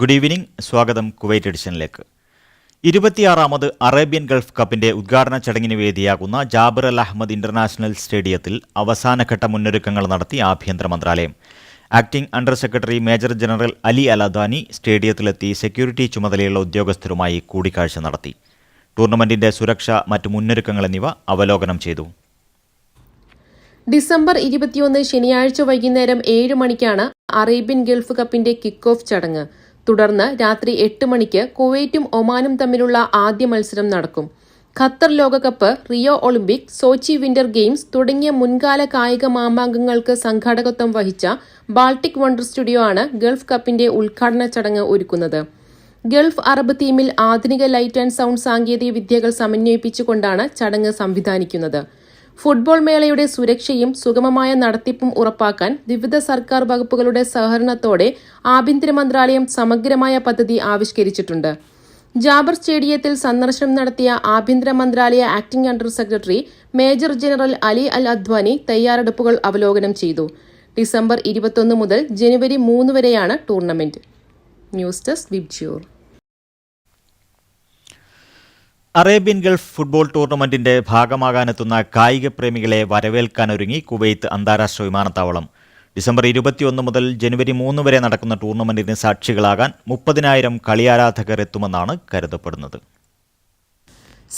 Good evening. സ്വാഗതം Kuwait എഡിഷനിലേക്ക്. ഇരുപത്തിയാറാമത് അറേബ്യൻ ഗൾഫ് കപ്പിന്റെ ഉദ്ഘാടന ചടങ്ങിന് വേദിയാകുന്ന ജാബിർ അൽ അഹമ്മദ് ഇന്റർനാഷണൽ സ്റ്റേഡിയത്തിൽ അവസാനഘട്ട മുന്നൊരുക്കങ്ങൾ നടത്തി ആഭ്യന്തര മന്ത്രാലയം. Acting under secretary major general Ali Al Adani സ്റ്റേഡിയത്തിലെത്തി security ചുമതലയുള്ള ഉദ്യോഗസ്ഥരുമായി കൂടിക്കാഴ്ച നടത്തി. ടൂർണമെന്റിന്റെ സുരക്ഷ മറ്റു മുന്നൊരുക്കങ്ങൾ എന്നിവ അവലോകനം ചെയ്തു. ഡിസംബർ ഇരുപത്തിയൊന്ന് ശനിയാഴ്ച വൈകുന്നേരം ഏഴ് മണിക്കാണ് അറേബ്യൻ ഗൾഫ് കപ്പിന്റെ കിക്ക് ഓഫ് ചടങ്ങ്. തുടർന്ന് രാത്രി എട്ട് മണിക്ക് കുവൈറ്റും ഒമാനും തമ്മിലുള്ള ആദ്യ മത്സരം നടക്കും. ഖത്തർ ലോകകപ്പ് Rio Olympic Sochi winter games തുടങ്ങിയ മുൻകാല കായിക മാമാങ്കങ്ങൾക്ക് സംഘാടകത്വം വഹിച്ച ബാൾട്ടിക് വണ്ടർ സ്റ്റുഡിയോ ആണ് ഗൾഫ് കപ്പിന്റെ ഉദ്ഘാടന ചടങ്ങ് ഒരുക്കുന്നത്. ഗൾഫ് അറബ് തീമിൽ ആധുനിക ലൈറ്റ് ആൻഡ് സൗണ്ട് സാങ്കേതിക വിദ്യകൾ സമന്വയിപ്പിച്ചുകൊണ്ടാണ് ചടങ്ങ് സംവിധാനിക്കുന്നത്. ഫുട്ബോൾ മേളയുടെ സുരക്ഷയും സുഗമമായ നടത്തിപ്പും ഉറപ്പാക്കാൻ വിവിധ സർക്കാർ വകുപ്പുകളുടെ സഹകരണത്തോടെ ആഭ്യന്തര മന്ത്രാലയം സമഗ്രമായ പദ്ധതി ആവിഷ്കരിച്ചിട്ടുണ്ട്. ജാബർ സ്റ്റേഡിയത്തിൽ സന്ദർശനം നടത്തിയ ആഭ്യന്തര മന്ത്രാലയ acting under secretary major general Ali Al Adwani തയ്യാറെടുപ്പുകൾ അവലോകനം ചെയ്തു. ഡിസംബർ ഇരുപത്തൊന്ന് മുതൽ ജനുവരി മൂന്ന് വരെയാണ് tournament. News desk Vibgyor. Arabian Gulf football ടൂർണമെന്റിന്റെ ഭാഗമാകാനെത്തുന്ന കായിക പ്രേമികളെ വരവേൽക്കാനൊരുങ്ങി കുവൈത്ത് അന്താരാഷ്ട്ര വിമാനത്താവളം. ഡിസംബർ ഇരുപത്തിയൊന്ന് മുതൽ ജനുവരി മൂന്ന് വരെ നടക്കുന്ന ടൂർണമെന്റിന് സാക്ഷികളാകാൻ മുപ്പതിനായിരം കളിയാരാധകർ എത്തുമെന്നാണ് കരുതപ്പെടുന്നത്.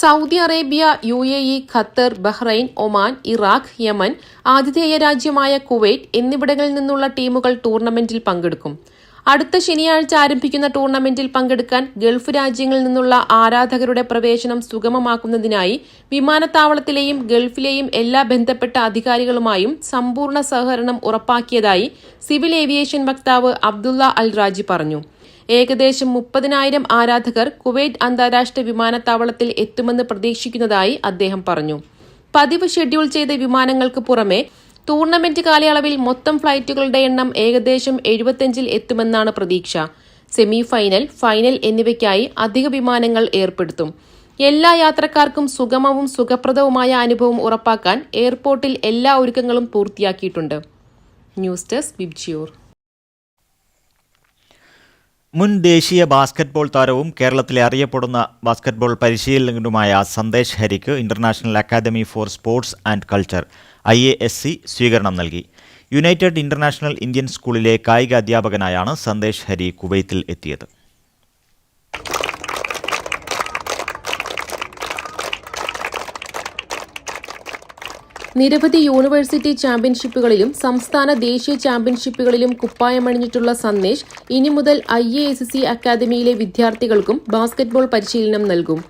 Saudi Arabia U A E Qatar Bahrain Oman Iraq Yemen ആതിഥേയ രാജ്യമായ കുവൈറ്റ് എന്നിവിടങ്ങളിൽ നിന്നുള്ള ടീമുകൾ ടൂർണമെന്റിൽ പങ്കെടുക്കും. അടുത്ത ശനിയാഴ്ച ആരംഭിക്കുന്ന ടൂർണമെന്റിൽ പങ്കെടുക്കാൻ ഗൾഫ് രാജ്യങ്ങളിൽ നിന്നുള്ള ആരാധകരുടെ പ്രവേശനം സുഗമമാക്കുന്നതിനായി വിമാനത്താവളത്തിലെയും ഗൾഫിലെയും എല്ലാ ബന്ധപ്പെട്ട അധികാരികളുമായും സമ്പൂർണ സഹകരണം ഉറപ്പാക്കിയതായി സിവിൽ ഏവിയേഷൻ വക്താവ് അബ്ദുള്ള അൽ റാജി പറഞ്ഞു. ഏകദേശം മുപ്പതിനായിരം ആരാധകർ കുവൈറ്റ് അന്താരാഷ്ട്ര വിമാനത്താവളത്തിൽ എത്തുമെന്ന് പ്രതീക്ഷിക്കുന്നതായി അദ്ദേഹം പറഞ്ഞു. പതിവ് ഷെഡ്യൂൾ ചെയ്ത വിമാനങ്ങൾക്ക് പുറമെ ടൂർണമെന്റ് കാലയളവിൽ മൊത്തം ഫ്ലൈറ്റുകളുടെ എണ്ണം ഏകദേശം എഴുപത്തിയഞ്ചിൽ എത്തുമെന്നാണ് പ്രതീക്ഷ. സെമി ഫൈനൽ ഫൈനൽ എന്നിവയ്ക്കായി അധിക വിമാനങ്ങൾ ഏർപ്പെടുത്തും. എല്ലാ യാത്രക്കാർക്കും സുഗമവും സുഖപ്രദവുമായ അനുഭവം ഉറപ്പാക്കാൻ എയർപോർട്ടിൽ എല്ലാ ഒരുക്കങ്ങളും പൂർത്തിയാക്കിയിട്ടുണ്ട്. News desk Vibgyor. മുൻ ദേശീയ ബാസ്കറ്റ്ബോൾ താരവും കേരളത്തിലെ അറിയപ്പെടുന്ന ബാസ്കറ്റ്ബോൾ പരിശീലകനുമായ Sandesh ഹരിക്ക് international academy for sports and culture I A S C സ്വീകരണം നൽകി. യുണൈറ്റഡ് ഇന്റർനാഷണൽ ഇന്ത്യൻ സ്കൂളിലെ കായിക അധ്യാപകനായാണ് സന്ദേശ് ഹരി കുവൈത്തിൽ എത്തിയത്. നിരവധി യൂണിവേഴ്സിറ്റി ചാമ്പ്യൻഷിപ്പുകളിലും സംസ്ഥാന ദേശീയ ചാമ്പ്യൻഷിപ്പുകളിലും കുപ്പായമണിഞ്ഞിട്ടുള്ള സന്ദേശ് ഇനി മുതൽ ഐ എ എസ് സി അക്കാദമിയിലെ വിദ്യാർത്ഥികൾക്കും ബാസ്കറ്റ്ബോൾ പരിശീലനം നൽകും.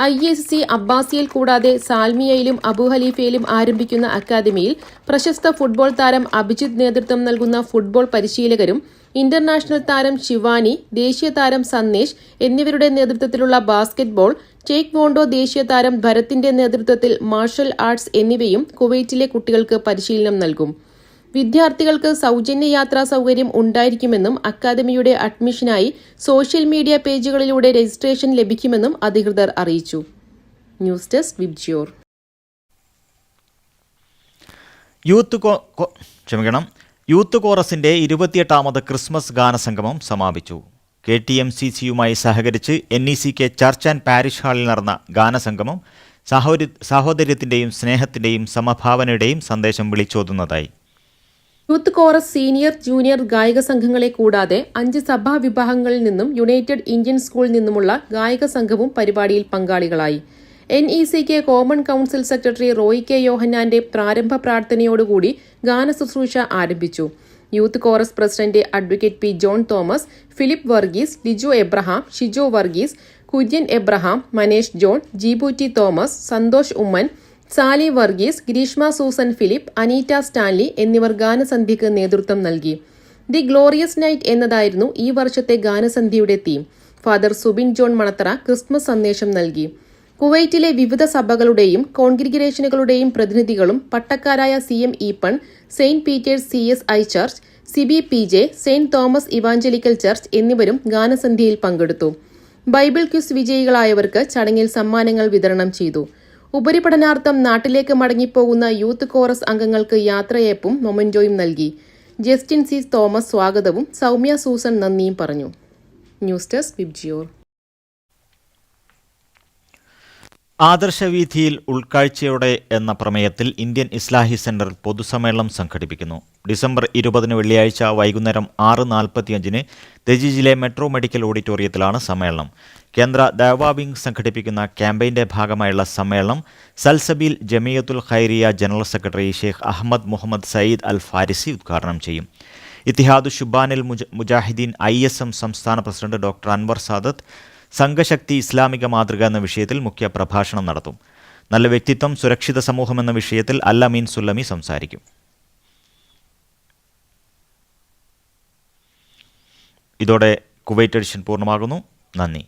ഐ എസ് സി അബ്ബാസിയിൽ കൂടാതെ സാൽമിയയിലും അബുഹലീഫയിലും ആരംഭിക്കുന്ന അക്കാദമിയിൽ പ്രശസ്ത ഫുട്ബോൾ താരം അഭിജിത്ത് നേതൃത്വം നൽകുന്ന ഫുട്ബോൾ പരിശീലകരും ഇന്റർനാഷണൽ താരം ശിവാനി ദേശീയ താരം സന്ദേശ് എന്നിവരുടെ നേതൃത്വത്തിലുള്ള ബാസ്കറ്റ്ബോൾ ടേക്ക് വോണ്ടോ ദേശീയ താരം ഭരത്തിന്റെ നേതൃത്വത്തിൽ മാർഷൽ ആർട്സ് എന്നിവയും കുവൈറ്റിലെ കുട്ടികൾക്ക് പരിശീലനം നൽകും. വിദ്യാർത്ഥികൾക്ക് സൗജന്യ യാത്രാ സൗകര്യം ഉണ്ടായിരിക്കുമെന്നും അക്കാദമിയുടെ അഡ്മിഷനായി സോഷ്യൽ മീഡിയ പേജുകളിലൂടെ രജിസ്ട്രേഷൻ ലഭിക്കുമെന്നും അധികൃതർ അറിയിച്ചു. ന്യൂസ് ഡെസ്ക് വിബ്ജിയോർ യൂത്ത് ക്ഷമിക്കണം. യൂത്ത് കോറസിന്റെ ഇരുപത്തിയെട്ടാമത് ക്രിസ്മസ് ഗാനസംഗമം സമാപിച്ചു. കെ ടി എം സി സിയുമായി സഹകരിച്ച് N E C K church and parish ഹാളിൽ നടന്ന ഗാനസംഗമം സഹോദരി സാഹോദര്യത്തിന്റെയും സ്നേഹത്തിന്റെയും സമഭാവനയുടെയും സന്ദേശം വിളിച്ചോതുന്നതായി. യൂത്ത് കോറസ് സീനിയർ ജൂനിയർ ഗായിക സംഘങ്ങളെ കൂടാതെ അഞ്ച് സഭാ വിഭാഗങ്ങളിൽ നിന്നും യുണൈറ്റഡ് ഇന്ത്യൻ സ്കൂളിൽ നിന്നുമുള്ള ഗായിക സംഘവും പരിപാടിയിൽ പങ്കാളികളായി. N E C K common council secretary Roy K യോഹന്നാന്റെ പ്രാരംഭ പ്രാർത്ഥനയോടുകൂടി ഗാന ശുശ്രൂഷ ആരംഭിച്ചു. Youth chorus president advocate P John Thomas Philip Varghese Liju Abraham Shijo Varghese Kurian Abraham Manesh John Jibooti Thomas Santhosh Oommen Sali Varghese Grishma Susan Philip Aneeta Stanley എന്നിവർ ഗാനസന്ധ്യയ്ക്ക് നേതൃത്വം നൽകി. ദി ഗ്ലോറിയസ് നൈറ്റ് എന്നതായിരുന്നു ഈ വർഷത്തെ ഗാനസന്ധ്യയുടെ theme. Father Subin John Manathara Christmas സന്ദേശം നൽകി. കുവൈറ്റിലെ വിവിധ സഭകളുടെയും കോൺഗ്രിഗറേഷനുകളുടെയും പ്രതിനിധികളും പട്ടക്കാരായ C M Eapen saint Peter's C S I church Siby P J saint Thomas evangelical church എന്നിവരും ഗാനസന്ധ്യയിൽ പങ്കെടുത്തു. ബൈബിൾ ക്വിസ് വിജയികളായവർക്ക് ചടങ്ങിൽ സമ്മാനങ്ങൾ വിതരണം ചെയ്തു. ഉപരിപഠനാർത്ഥം നാട്ടിലേക്ക് മടങ്ങിപ്പോകുന്ന യൂത്ത് കോറസ് അംഗങ്ങൾക്ക് യാത്രയയപ്പും മൊമന്റോയും നൽകി. ജസ്റ്റിൻ സി തോമസ് സ്വാഗതവും സൗമ്യ സൂസൻ നന്ദിയും പറഞ്ഞു. News desk Vibgyor. ആദർശവീഥിയിൽ ഉൾക്കാഴ്ചയോടെ എന്ന പ്രമേയത്തിൽ ഇന്ത്യൻ ഇസ്ലാഹി സെന്റർ പൊതുസമ്മേളനം സംഘടിപ്പിക്കുന്നു. ഡിസംബർ ഇരുപതിന് വെള്ളിയാഴ്ച വൈകുന്നേരം ആറ് നാൽപ്പത്തിയഞ്ചിന് ദജിജിലെ മെട്രോ മെഡിക്കൽ ഓഡിറ്റോറിയത്തിലാണ് സമ്മേളനം. കേന്ദ്ര ദഅവ വിംഗ് സംഘടിപ്പിക്കുന്ന ക്യാമ്പയിന്റെ ഭാഗമായുള്ള സമ്മേളനം Salsabeel Jamiyathul Khairiya general secretary Sheikh Ahmed Muhammad Sayyid Al Farisi ഉദ്ഘാടനം ചെയ്യും. ഇത്തിഹാദ് ഷുബാനിൽ മുജാഹിദ്ദീൻ ഐ സംസ്ഥാന പ്രസിഡന്റ് ഡോക്ടർ അൻവർ സാദത്ത് സംഘശക്തി ഇസ്ലാമിക മാതൃക എന്ന വിഷയത്തിൽ മുഖ്യ പ്രഭാഷണം നടത്തും. നല്ല വ്യക്തിത്വം സുരക്ഷിത സമൂഹം എന്ന വിഷയത്തിൽ അല്ലമീൻ സുല്ലമി സംസാരിക്കും. ഇതോടെ കുവൈറ്റ് എഡിഷൻ പൂർണമാകുന്നു. നന്ദി.